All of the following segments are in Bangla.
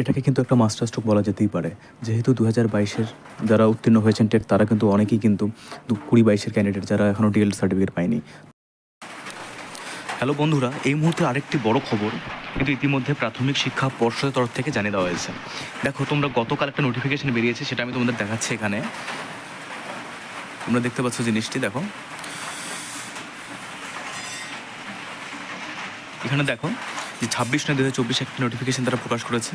এটাকে কিন্তু একটা মাস্টার স্ট্রোক বলা যেতেই পারে। যেহেতু দু হাজার বাইশের যারা উত্তীর্ণ হয়েছেন টেট, তারা কিন্তু অনেকেই কিন্তু কুড়ি বাইশের ক্যান্ডিডেট যারা এখনও ডিএল সার্টিফিকেট পায়নি। হ্যালো বন্ধুরা, এই মুহূর্তে আরেকটি বড় খবর কিন্তু ইতিমধ্যে প্রাথমিক শিক্ষা পর্ষদের তরফ থেকে জানিয়ে দেওয়া হয়েছে। দেখো, তোমরা গতকাল একটা নোটিফিকেশন বেরিয়েছে, সেটা আমি তোমাদের দেখাচ্ছি এখানে। তোমরা দেখতে পাচ্ছ জিনিসটি, দেখো। এখানে দেখো যে ছাব্বিশ নয় দু হাজার চব্বিশ একটি নোটিফিকেশন তারা প্রকাশ করেছে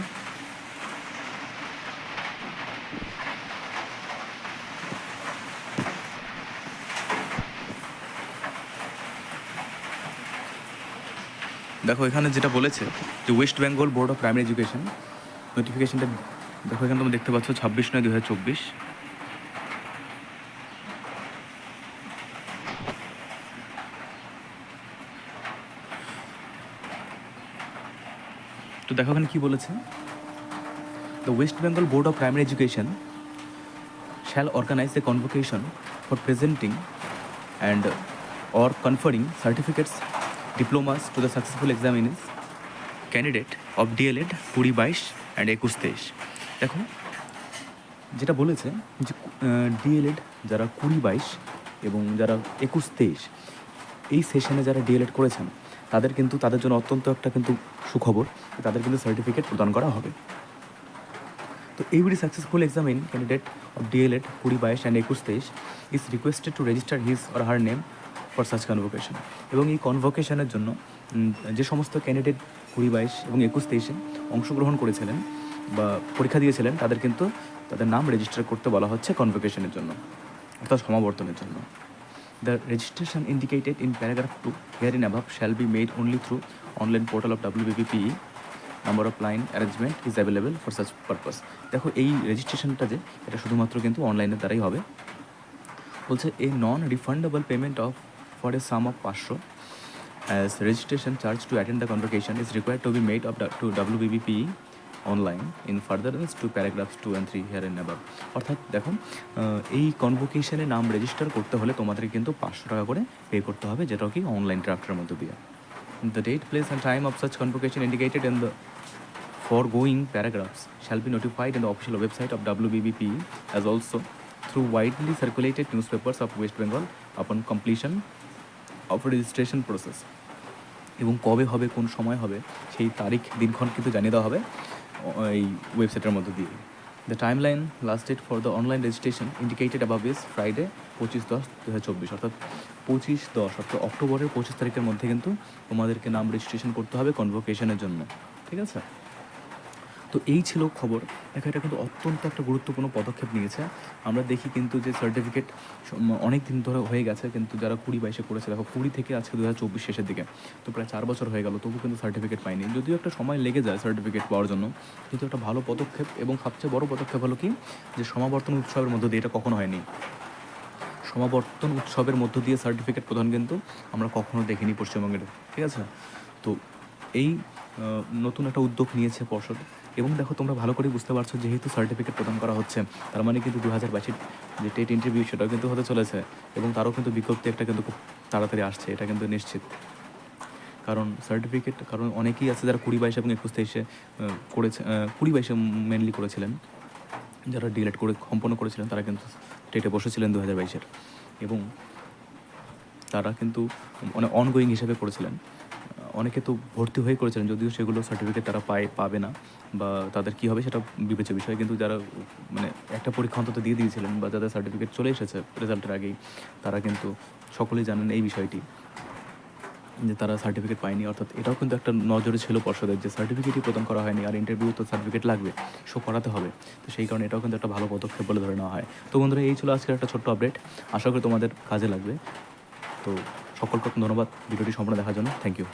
দেখো, এখানে যেটা বলেছে যে West Bengal board of primary education নোটিফিকেশনটা দেখো, এখানে তুমি দেখতে পাচ্ছ ছাব্বিশ নয় দু হাজার চব্বিশ। তো দেখো এখানে কী বলেছে? The West Bengal board of primary education shall organise the convocation for presenting and or conferring certificates diplomas to the successful examinees candidate of DElEd কুড়ি বাইশ অ্যান্ড একুশ তেইশ। দেখো, যেটা বলেছে যে ডিএলএড যারা কুড়ি বাইশ এবং যারা একুশ তেইশ, এই সেশনে যারা ডিএলএড করেছেন তাদের কিন্তু, তাদের জন্য অত্যন্ত একটা কিন্তু সুখবর তাদের কিন্তু সার্টিফিকেট প্রদান করা হবে। তো every successful examine candidate of DLED কুড়ি, বাইশ অ্যান্ড একুশ, তেইশ is requested to register his or her name for such convocation এবং এই কনভোকেশনের জন্য যে সমস্ত ক্যান্ডিডেট কুড়ি, বাইশ এবং একুশ, তেইশে অংশগ্রহণ করেছিলেন বা পরীক্ষা দিয়েছিলেন, তাদের কিন্তু তাদের নাম রেজিস্টার করতে বলা হচ্ছে কনভোকেশনের জন্য, অর্থাৎ সমাবর্তনের জন্য। The registration indicated in paragraph 2 herein above shall be made only through online portal of WBPE. Number of line arrangement is available for such purpose. দেখো এই রেজিস্ট্রেশনটা যে এটা শুধুমাত্র কিন্তু অনলাইনের দ্বারাই হবে বলছে a non refundable payment of for a sum of পাঁচশো as registration charge to attend the convocation is required to be made of to WBBPE online in furtherance to paragraphs two and three here and above অর্থাৎ দেখো এই কনভোকেশনে নাম রেজিস্টার করতে হলে তোমাদের কিন্তু পাঁচশো টাকা করে পে করতে হবে যেটাও কি অনলাইন ড্রাফটের মধ্যে দিয়ে। The date place and time of such convocation indicated in the foregoing paragraphs shall be notified in the official website of WBBPE E as also through widely circulated newspapers of West Bengal upon completion of registration process এবং কবে হবে, কোন সময় হবে, সেই তারিখ, দিনক্ষণ কিন্তু জানিয়ে দেওয়া হবে। এই ওয়েবসাইটের মধ্যে দিয়ে। The timeline last date for the online registration indicated above is Friday পঁচিশ দশ দু হাজার চব্বিশ। অর্থাৎ পঁচিশ দশ, অর্থাৎ অক্টোবরের পঁচিশ তারিখের মধ্যে কিন্তু তোমাদেরকে নাম রেজিস্ট্রেশন করতে হবে কনভোকেশনের জন্য। ঠিক আছে? তো এই ছিল খবর। দেখো এটা কিন্তু অত্যন্ত একটা গুরুত্বপূর্ণ পদক্ষেপ নিয়েছে। আমরা দেখি কিন্তু যে সার্টিফিকেট অনেক দিন ধরে হয়ে গেছে, কিন্তু যারা কুড়ি বাইশে করেছে, দেখো কুড়ি থেকে আজকে দু হাজার চব্বিশ শেষের দিকে। তো প্রায় চার বছর হয়ে গেল, তবু কিন্তু সার্টিফিকেট পাইনি। যদিও একটা সময় লেগে যায় সার্টিফিকেট পাওয়ার জন্য, কিন্তু একটা ভালো পদক্ষেপ এবং সবচেয়ে বড় পদক্ষেপ হলো কি? যে সমাবর্তন উৎসবের মধ্য দিয়ে এটা কখনো হয়নি। সমাবর্তন উৎসবের মধ্য দিয়ে সার্টিফিকেট প্রদান কিন্তু আমরা কখনো দেখিনি পশ্চিমবঙ্গের। ঠিক আছে? তো এই নতুন একটা উদ্যোগ নিয়েছে পর্ষদ। এবং দেখো, তোমরা ভালো করে বুঝতে পারছ যেহেতু সার্টিফিকেট প্রদান করা হচ্ছে, তার মানে কিন্তু দু হাজার বাইশের যে টেট ইন্টারভিউ সেটাও কিন্তু হতে চলেছে এবং তারও কিন্তু বিজ্ঞপ্তি একটা কিন্তু খুব তাড়াতাড়ি আসছে, এটা কিন্তু নিশ্চিত। কারণ সার্টিফিকেট কারণ অনেকেই আছে যারা কুড়ি বাইশ এবং একুশ তেইশে করেছে কুড়ি বাইশে মেনলি করেছিলেন। যারা ডিলেট করে, সম্পন্ন করেছিলেন, তারা কিন্তু টেটে বসেছিলেন দু হাজার বাইশের। এবং তারা কিন্তু অনেক অনগোয়িং হিসেবে করেছিলেন। অনেকে তো ভর্তি হয়ে করেছিলেন, যদিও সেগুলো সার্টিফিকেট তারা পায়, পাবে না বা তাদের কী হবে সেটা বিবেচ্য বিষয়। কিন্তু যারা মানে একটা পরীক্ষা অন্তত দিয়ে দিয়েছিলেন বা যাদের সার্টিফিকেট চলে এসেছে রেজাল্টের আগেই, তারা কিন্তু সকলেই জানেন এই বিষয়টি, যে তারা সার্টিফিকেট পায়নি। অর্থাৎ এটাও কিন্তু একটা নজরে ছিল পর্ষদের যে সার্টিফিকেটই প্রদান করা হয়নি আর ইন্টারভিউ তো সার্টিফিকেট লাগবে শো করাতে হবে। তো সেই কারণে এটাও কিন্তু একটা ভালো পদক্ষেপ বলে ধরে নেওয়া হয়। তো বন্ধুরা, এই ছিল আজকের একটা ছোট্ট আপডেট আশা করি তোমাদের কাজে লাগবে। তো সকলকে ধন্যবাদ ভিডিওটি সম্পূর্ণ দেখার জন্য। Thank you